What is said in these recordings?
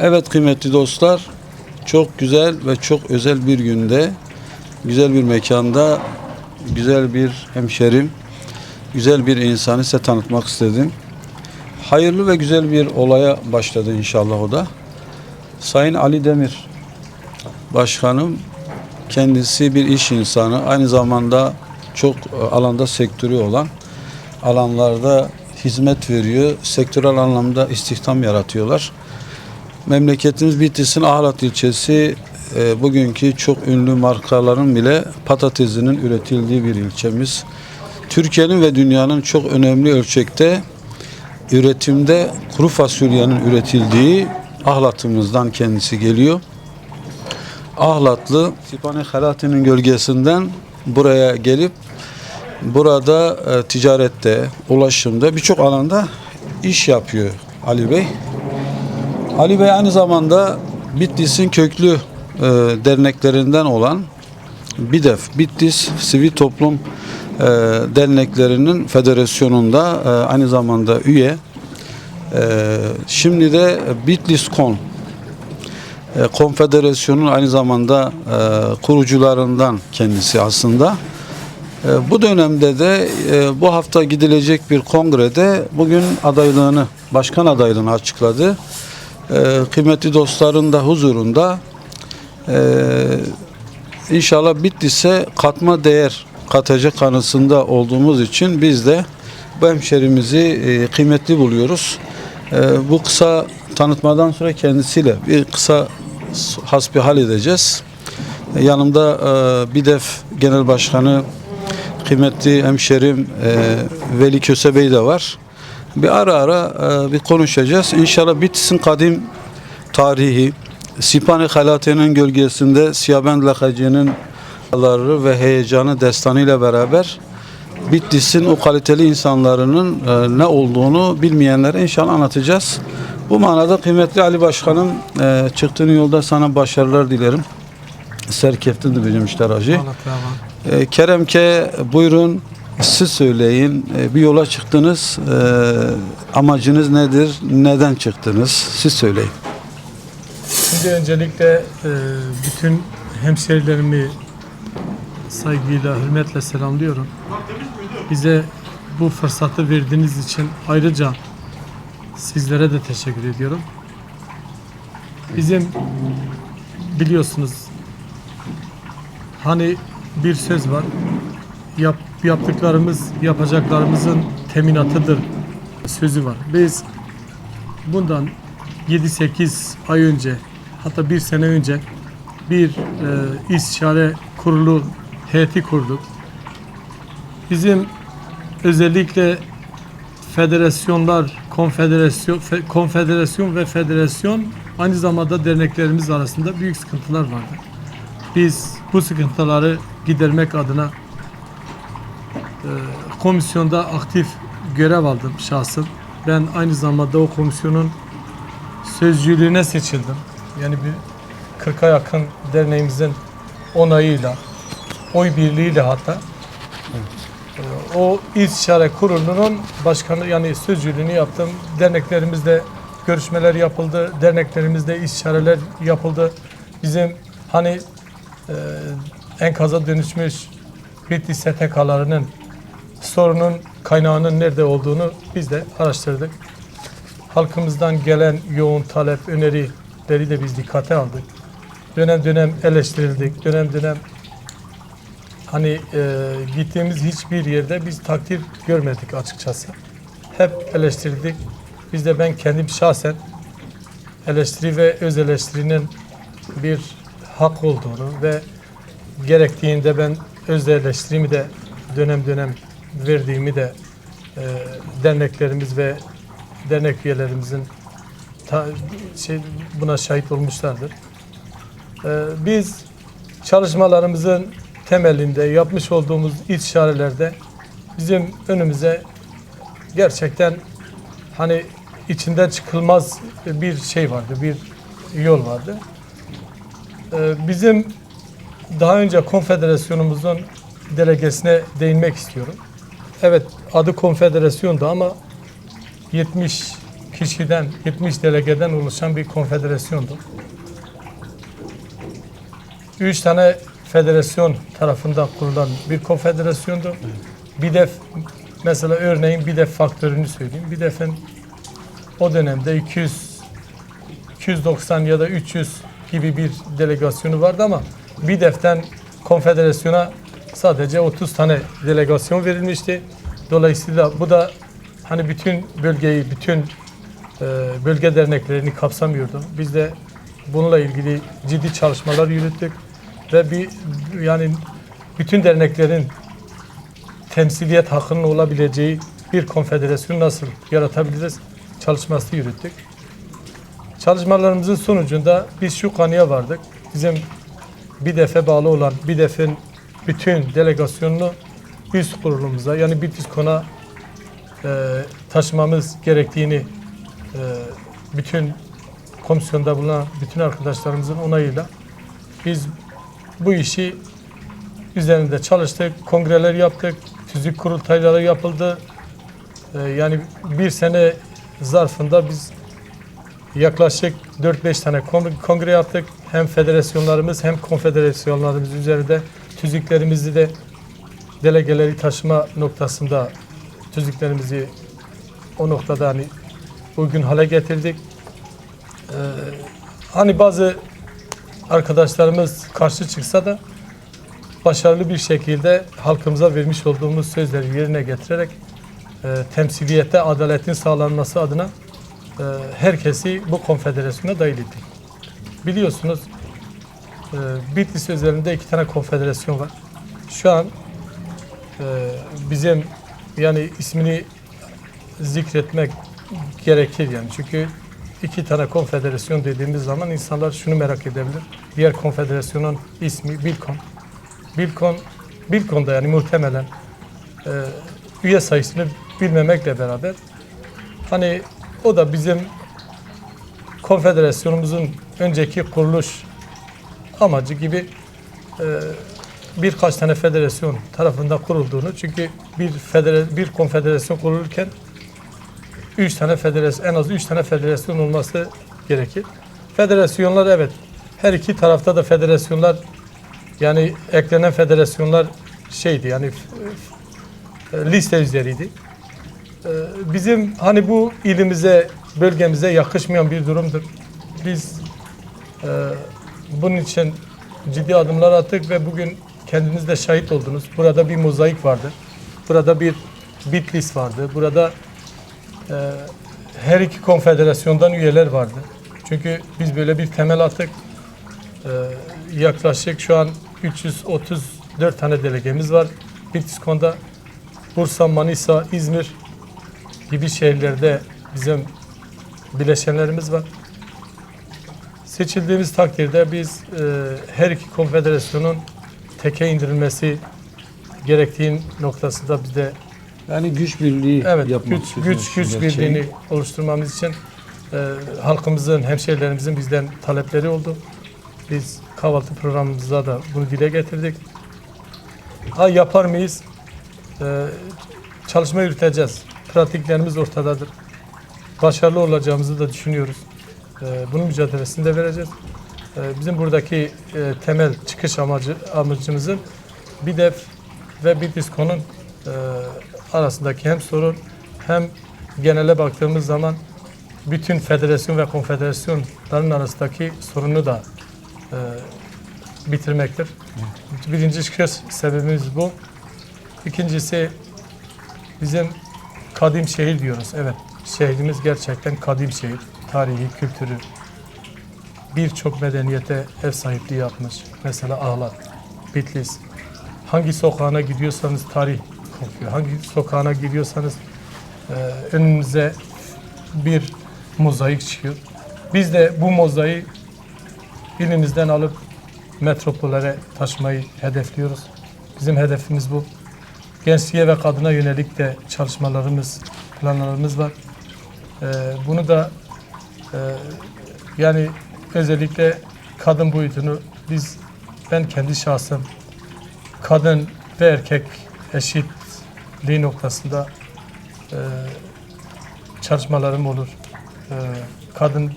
Evet kıymetli dostlar, çok güzel ve çok özel bir günde, güzel bir mekanda, güzel bir hemşerim, güzel bir insanı size tanıtmak istedim. Hayırlı ve güzel bir olaya başladı inşallah o da. Sayın Ali Demir Başkanım kendisi bir iş insanı, aynı zamanda çok e, alanda sektörü olan alanlarda hizmet veriyor, sektörel anlamda istihdam yaratıyorlar. Memleketimiz Bitlis'in Ahlat ilçesi e, bugünkü çok ünlü markaların bile patatesinin üretildiği bir ilçemiz. Türkiye'nin ve dünyanın çok önemli ölçekte üretimde kuru fasulyenin üretildiği Ahlat'ımızdan kendisi geliyor. Ahlatlı Sipane Helati'nin gölgesinden buraya gelip burada e, ticarette, ulaşımda birçok alanda iş yapıyor Ali Bey. Ali Bey aynı zamanda Bitlis'in köklü e, derneklerinden olan BİDEF, Bitlis Sivil Toplum e, Derneklerinin Federasyonu'nda e, aynı zamanda üye. E, şimdi de Bitlis.com e, Konfederasyonun aynı zamanda e, kurucularından kendisi aslında. E, Bu dönemde de e, bu hafta gidilecek bir kongrede bugün adaylığını, başkan adaylığını açıkladı. E, Kıymetli dostların da huzurunda e, inşallah Bitlis'e katma değer katacak kanısında olduğumuz için biz de bu hemşerimizi e, kıymetli buluyoruz. Bu kısa tanıtmadan sonra kendisiyle bir kısa hasbihal edeceğiz. Yanımda e, BİDEF Genel Başkanı kıymetli hemşerim e, Veli Köse Bey de var. Bir ara ara e, bir konuşacağız. İnşallah Bitlis'in kadim tarihi, Sipani Halate'nin gölgesinde Siyabend Lakacı'nın ları ve heyecanı destanıyla beraber Bitlis'in o kaliteli insanların e, ne olduğunu bilmeyenlere inşallah anlatacağız. Bu manada kıymetli Ali Başkanım e, çıktığın yolda sana başarılar dilerim. Serkeftin de bizim işler hacı. E, Keremke buyurun siz söyleyin. E, bir yola çıktınız. E, amacınız nedir? Neden çıktınız? Siz söyleyin. Şimdi öncelikle e, bütün hemşerilerimi saygıyla, hürmetle selamlıyorum. Bize bu fırsatı verdiğiniz için ayrıca sizlere de teşekkür ediyorum. Bizim biliyorsunuz hani bir söz var. Yap, yaptıklarımız yapacaklarımızın teminatıdır sözü var. Biz bundan 7-8 ay önce hatta bir sene önce bir e, istişare kurulu heyeti kurduk. Bizim özellikle federasyonlar, konfederasyon, fe- konfederasyon ve federasyon aynı zamanda derneklerimiz arasında büyük sıkıntılar vardı. Biz bu sıkıntıları gidermek adına komisyonda aktif görev aldım şahsım. Ben aynı zamanda o komisyonun sözcülüğüne seçildim. Yani bir 40'a yakın derneğimizin onayıyla, oy birliğiyle hatta e, o istişare kurulunun başkanı yani sözcülüğünü yaptım. Derneklerimizde görüşmeler yapıldı, derneklerimizde istişareler yapıldı. Bizim hani e, enkaza dönüşmüş Bitlis STK'larının sorunun kaynağının nerede olduğunu biz de araştırdık. Halkımızdan gelen yoğun talep, önerileri de biz dikkate aldık. Dönem dönem eleştirildik, dönem dönem hani e, gittiğimiz hiçbir yerde biz takdir görmedik açıkçası. Hep eleştirildik. Biz de ben kendim şahsen eleştiri ve öz eleştirinin bir hak olduğunu ve gerektiğinde ben öz eleştirimi de dönem dönem verdiğimi de e, derneklerimiz ve dernek üyelerimizin ta- şey, buna şahit olmuşlardır. E, biz çalışmalarımızın temelinde yapmış olduğumuz istişarelerde bizim önümüze gerçekten hani içinden çıkılmaz bir şey vardı, bir yol vardı. E, bizim daha önce konfederasyonumuzun delegesine değinmek istiyorum. Evet adı konfederasyondu ama 70 kişiden, 70 delegeden oluşan bir konfederasyondu. Üç tane federasyon tarafından kurulan bir konfederasyondu. Bir def mesela örneğin bir def faktörünü söyleyeyim. Bir defin o dönemde 200 290 ya da 300 gibi bir delegasyonu vardı ama bir deften konfederasyona sadece 30 tane delegasyon verilmişti. Dolayısıyla bu da hani bütün bölgeyi, bütün e, bölge derneklerini kapsamıyordu. Biz de bununla ilgili ciddi çalışmalar yürüttük ve bir yani bütün derneklerin temsiliyet hakkının olabileceği bir konfederasyon nasıl yaratabiliriz çalışması yürüttük. Çalışmalarımızın sonucunda biz şu kanıya vardık. Bizim bir defe bağlı olan bir defin bütün delegasyonunu üst kurulumuza yani Bitliskon'a e, taşımamız gerektiğini e, bütün komisyonda bulunan bütün arkadaşlarımızın onayıyla biz bu işi üzerinde çalıştık, kongreler yaptık, tüzük kurultayları yapıldı. E, yani bir sene zarfında biz yaklaşık 4-5 tane kon- kongre yaptık. Hem federasyonlarımız hem konfederasyonlarımız üzerinde tüzüklerimizi de delegeleri taşıma noktasında tüzüklerimizi o noktada hani bugün hale getirdik. Ee, hani bazı arkadaşlarımız karşı çıksa da başarılı bir şekilde halkımıza vermiş olduğumuz sözleri yerine getirerek e, temsiliyette adaletin sağlanması adına e, herkesi bu konfederasyona dahil ettik. Biliyorsunuz e, Bitlis üzerinde iki tane konfederasyon var. Şu an e, bizim yani ismini zikretmek gerekir yani çünkü iki tane konfederasyon dediğimiz zaman insanlar şunu merak edebilir. Diğer konfederasyonun ismi Bilkon. Bilkon, Bilkon'da yani muhtemelen e, üye sayısını bilmemekle beraber hani o da bizim konfederasyonumuzun önceki kuruluş amacı gibi e, birkaç tane federasyon tarafından kurulduğunu çünkü bir federa, bir konfederasyon kurulurken üç tane federasyon en az üç tane federasyon olması gerekir. Federasyonlar evet her iki tarafta da federasyonlar yani eklenen federasyonlar şeydi yani e, liste üzeriydi. E, Bizim hani bu ilimize, bölgemize yakışmayan bir durumdur. Biz e, bunun için ciddi adımlar attık ve bugün kendiniz de şahit oldunuz. Burada bir mozaik vardı. Burada bir Bitlis vardı. Burada e, her iki konfederasyondan üyeler vardı. Çünkü biz böyle bir temel attık. E, yaklaşık şu an 334 tane delegemiz var. Bitliskon'da Bursa, Manisa, İzmir gibi şehirlerde bizim bileşenlerimiz var. Seçildiğimiz takdirde biz e, her iki konfederasyonun teke indirilmesi gerektiğin noktasında biz de Yani güç birliği evet yapmak güç güç güç birliğini oluşturmamız için e, halkımızın, hemşehrilerimizin bizden talepleri oldu. Biz kahvaltı programımızda da bunu dile getirdik. Ha yapar mıyız? E, çalışma yürüteceğiz. Pratiklerimiz ortadadır. Başarılı olacağımızı da düşünüyoruz. E, bunun mücadelesini de vereceğiz. E, bizim buradaki e, temel çıkış amacı amacımızın BİDEF ve BİDİSKO'nun e, arasındaki hem sorun hem genele baktığımız zaman bütün federasyon ve konfederasyonların arasındaki sorunu da e, bitirmektir. Birinci çıkış sebebimiz bu. İkincisi bizim kadim şehir diyoruz. Evet, şehrimiz gerçekten kadim şehir. Tarihi, kültürü, birçok medeniyete ev sahipliği yapmış. Mesela Ağlat, Bitlis. Hangi sokağına gidiyorsanız tarih kokuyor. Hangi sokağına gidiyorsanız e, önünüze bir mozaik çıkıyor. Biz de bu mozaiği ilimizden alıp metropollere taşımayı hedefliyoruz. Bizim hedefimiz bu. Gençliğe ve kadına yönelik de çalışmalarımız, planlarımız var. E, bunu da e, yani özellikle kadın boyutunu biz ben kendi şahsım kadın ve erkek eşitliği noktasında e, çalışmalarım olur. e, kadın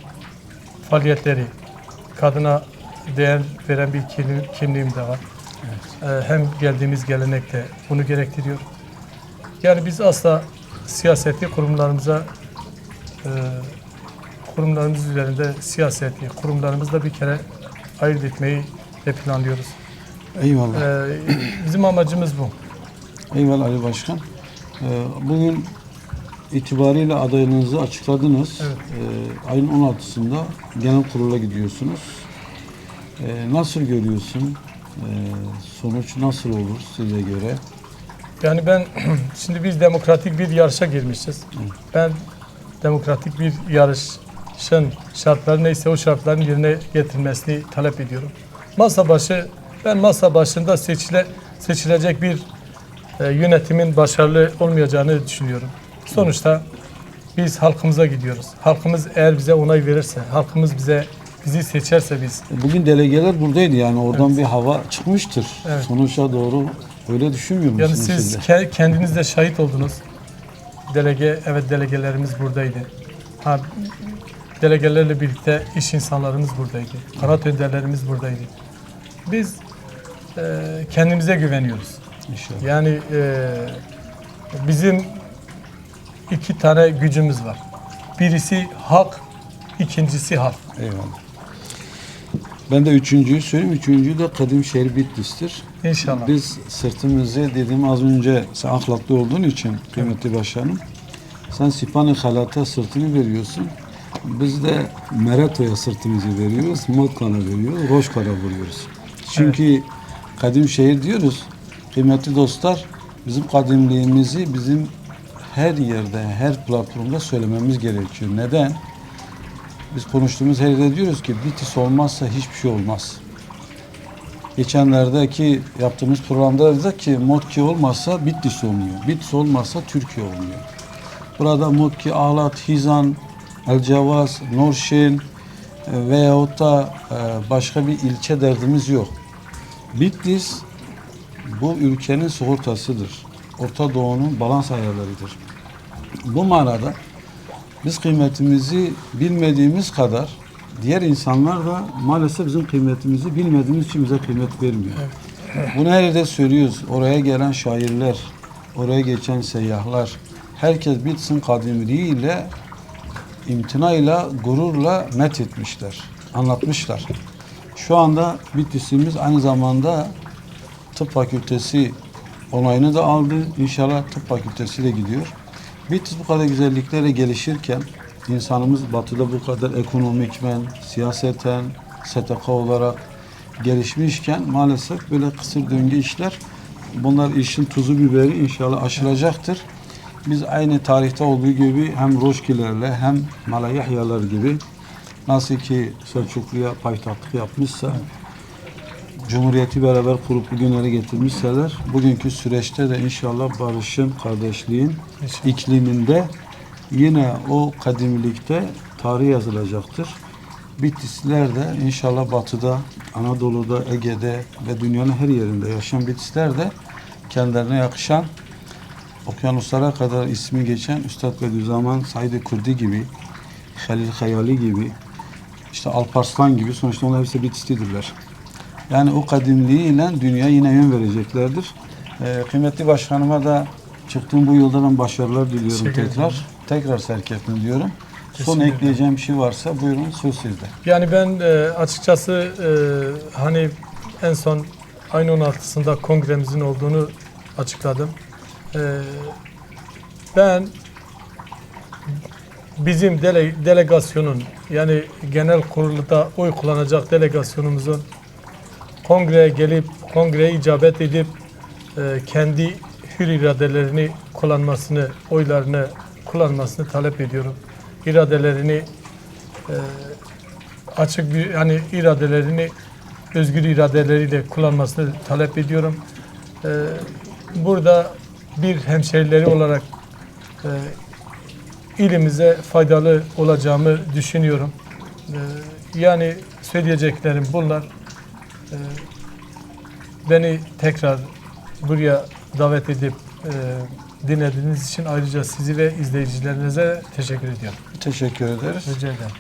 faaliyetleri, kadına değer veren bir kimliğim, de var. E, hem geldiğimiz gelenek de bunu gerektiriyor. Yani biz asla siyaseti kurumlarımıza e, kurumlarımız üzerinde siyaseti kurumlarımızla bir kere ayırt etmeyi de planlıyoruz. Eyvallah. E, bizim amacımız bu. Eyvallah Ali Başkan. Ee, Bugün itibariyle adaylığınızı açıkladınız. Evet. Ee, Ayın 16'sında genel kurula gidiyorsunuz. Ee, Nasıl görüyorsun? Ee, Sonuç nasıl olur size göre? Yani ben şimdi biz demokratik bir yarışa girmişiz. Ben demokratik bir yarışın şartları neyse o şartların yerine getirilmesini talep ediyorum. Masa başı ben masa başında seçile, seçilecek bir e, yönetimin başarılı olmayacağını düşünüyorum. Sonuçta biz halkımıza gidiyoruz. Halkımız eğer bize onay verirse, halkımız bize bizi seçerse biz Bugün delegeler buradaydı yani oradan bir hava çıkmıştır. Evet. Sonuçta doğru öyle düşünmüyor musunuz? Yani siz siz de? ke- kendiniz de şahit oldunuz. Delege, evet delegelerimiz buradaydı. Ha, delegelerle birlikte iş insanlarımız buradaydı. Kanat önderlerimiz buradaydı. Biz e, kendimize güveniyoruz. İnşallah. Yani e, bizim iki tane gücümüz var. Birisi hak, ikincisi halk. Eyvallah. Ben de üçüncüyü söyleyeyim. Üçüncü de Kadim Şehir Bitlis'tir. İnşallah. Biz sırtımızı dedim az önce sen ahlaklı olduğun için kıymetli başkanım. Sen Sipani Halat'a sırtını veriyorsun. Biz de Merato'ya sırtımızı veriyoruz. Motkan'a veriyoruz. Roşkar'a vuruyoruz. Çünkü kadim şehir diyoruz. Kıymetli dostlar bizim kadimliğimizi bizim her yerde, her platformda söylememiz gerekiyor. Neden? Biz konuştuğumuz her yerde diyoruz ki Bitis olmazsa hiçbir şey olmaz. Geçenlerdeki yaptığımız programda dedik ki Motki olmazsa Bitlis olmuyor. Bitlis olmazsa Türkiye olmuyor. Burada Motki, Ahlat, Hizan, Elcevaz, Norşin e, veyahut da e, başka bir ilçe derdimiz yok. Bitlis bu ülkenin sigortasıdır. Orta Doğu'nun balans ayarlarıdır. Bu manada biz kıymetimizi bilmediğimiz kadar diğer insanlar da maalesef bizim kıymetimizi bilmediğimiz için bize kıymet vermiyor. Bunu her yerde söylüyoruz. Oraya gelen şairler, oraya geçen seyyahlar, herkes Bitlis'in kadimliğiyle, imtinayla, gururla met etmişler, anlatmışlar. Şu anda Bitlis'imiz aynı zamanda tıp fakültesi onayını da aldı. İnşallah tıp fakültesi de gidiyor. Bitlis bu kadar güzelliklerle gelişirken insanımız batıda bu kadar ekonomikmen, siyaseten, STK olarak gelişmişken maalesef böyle kısır döngü işler bunlar işin tuzu biberi inşallah aşılacaktır. Biz aynı tarihte olduğu gibi hem Roşkilerle hem Malayahyalar gibi nasıl ki Selçuklu'ya payitahtlık yapmışsa Cumhuriyeti beraber kurup bugünlere getirmişseler bugünkü süreçte de inşallah barışın, kardeşliğin İnşallah. ikliminde yine o kadimlikte tarih yazılacaktır. Bitlisler de inşallah batıda, Anadolu'da, Ege'de ve dünyanın her yerinde yaşayan Bitlisler de kendilerine yakışan okyanuslara kadar ismi geçen Üstad Bediüzzaman Said Kurdi gibi, Halil Hayali gibi, işte Alparslan gibi sonuçta onlar hepsi Bitlislidirler. Yani o kadimliğiyle dünya yine yön vereceklerdir. Ee, kıymetli başkanıma da çıktığım bu yolda ben başarılar diliyorum Teşekkür ederim. tekrar. Tekrar serkeftin diyorum. Son Kesinlikle. ekleyeceğim bir şey varsa buyurun söz sizde. Yani ben e, açıkçası e, hani en son ayın 16'sında kongremizin olduğunu açıkladım. E, ben bizim dele, delegasyonun yani genel kurulda oy kullanacak delegasyonumuzun kongreye gelip kongreye icabet edip e, kendi hür iradelerini kullanmasını, oylarını kullanmasını talep ediyorum. İradelerini e, açık bir hani iradelerini özgür iradeleriyle kullanmasını talep ediyorum. Ee, burada bir hemşerileri olarak e, ilimize faydalı olacağımı düşünüyorum. Ee, yani söyleyeceklerim bunlar. Ee, beni tekrar buraya davet edip e, dinlediğiniz için ayrıca sizi ve izleyicilerinize teşekkür ediyorum. Teşekkür ederiz. Rica ederim.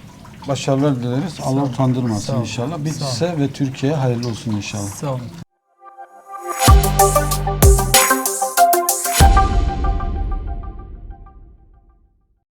Başarılar dileriz. Allah utandırmasın inşallah. Bitlis'e ve Türkiye'ye hayırlı olsun inşallah. Sağ olun.